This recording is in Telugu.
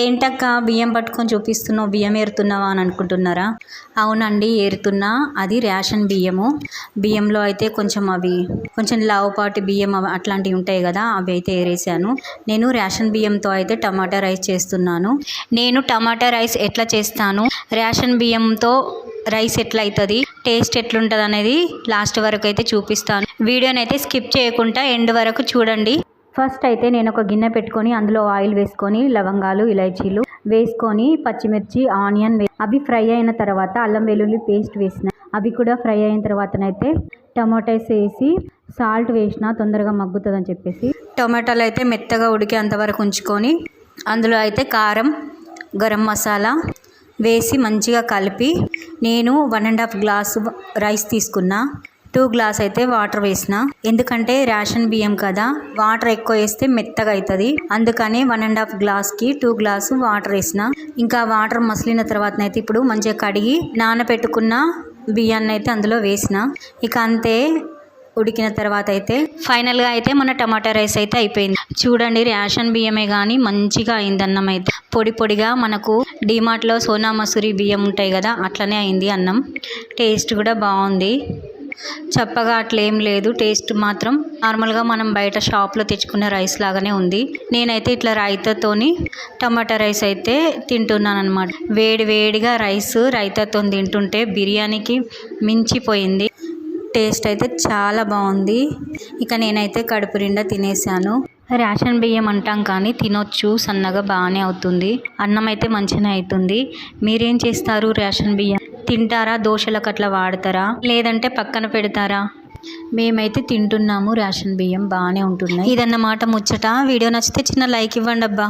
ఏంటక్క బియ్యం పట్టుకొని చూపిస్తున్నావు బియ్యం ఏరుతున్నావా అని అనుకుంటున్నారా? అవునండి ఏరుతున్నా. అది రేషన్ బియ్యము. బియ్యంలో అయితే కొంచెం అవి కొంచెం లావుపాటి బియ్యం అవి అట్లాంటివి ఉంటాయి కదా అవి అయితే ఏరేసాను నేను రేషన్ బియ్యంతో అయితే టమాటా రైస్ చేస్తున్నాను. నేను టమాటా రైస్ ఎట్లా చేస్తాను? రేషన్ బియ్యంతో రైస్ ఎట్లా అవుతుంది టేస్ట్ ఎట్లుంటుంది అనేది లాస్ట్ వరకు అయితే చూపిస్తాను. వీడియోని అయితే స్కిప్ చేయకుండా ఎండ్ వరకు చూడండి. ఫస్ట్ అయితే నేను ఒక గిన్నె పెట్టుకొని అందులో ఆయిల్ వేసుకొని లవంగాలు ఇలైచీలు వేసుకొని పచ్చిమిర్చి ఆనియన్ అవి ఫ్రై అయిన తర్వాత అల్లం వెల్లుల్లి పేస్ట్ వేసిన. అవి కూడా ఫ్రై అయిన తర్వాతనైతే టమాటాస్ వేసి సాల్ట్ వేసిన తొందరగా మగ్గుతుందని చెప్పేసి టమాటాలు అయితే మెత్తగా ఉడికేంత వరకు ఉంచుకొని అందులో అయితే కారం గరం మసాలా వేసి మంచిగా కలిపి నేను one and half glass rice తీసుకున్నా. టూ గ్లాస్ అయితే వాటర్ వేసిన. ఎందుకంటే రేషన్ బియ్యం కదా వాటర్ ఎక్కువ వేస్తే మెత్తగా అవుతుంది అందుకని వన్ అండ్ హాఫ్ గ్లాస్కి టూ గ్లాసు వాటర్ వేసిన. ఇంకా వాటర్ మసిలిన తర్వాత అయితే ఇప్పుడు మంచిగా కడిగి నానబెట్టుకున్న బియ్యాన్ని అయితే అందులో వేసిన. ఇక అంతే ఉడికిన తర్వాత అయితే ఫైనల్గా అయితే మన టమాటా రైస్ అయితే అయిపోయింది. చూడండి రేషన్ బియ్యమే కానీ మంచిగా అయింది అన్నం అయితే. పొడి పొడిగా మనకు డిమార్ట్లో సోనా మసూరి బియ్యం ఉంటాయి కదా అట్లనే అయింది అన్నం. టేస్ట్ కూడా బాగుంది. చప్పగా అట్లా ఏం లేదు. టేస్ట్ మాత్రం నార్మల్గా మనం బయట షాప్లో తెచ్చుకునే రైస్ లాగానే ఉంది. నేనైతే ఇట్లా రైతాతోని టమాటా రైస్ అయితే తింటున్నాను అనమాట వేడి వేడిగా రైస్ రైతాతో తింటుంటే బిర్యానీకి మించిపోయింది. టేస్ట్ అయితే చాలా బాగుంది. ఇక నేనైతే కడుపు నిండా తినేసాను. రేషన్ బియ్యం అంటాం కానీ తినొచ్చు సన్నగా బాగానే అవుతుంది. అన్నం అయితే మంచిగానే అవుతుంది. మీరేం చేస్తారు రేషన్ బియ్యం? తింటారా? దోశలకు అట్లా వాడతారా? లేదంటే పక్కన పెడతారా? మేమైతే తింటున్నాము రేషన్ బియ్యం బాగానే ఉంటున్నాయి. ఇదన్నమాట ముచ్చట. వీడియో నచ్చితే చిన్న లైక్ ఇవ్వండి అబ్బా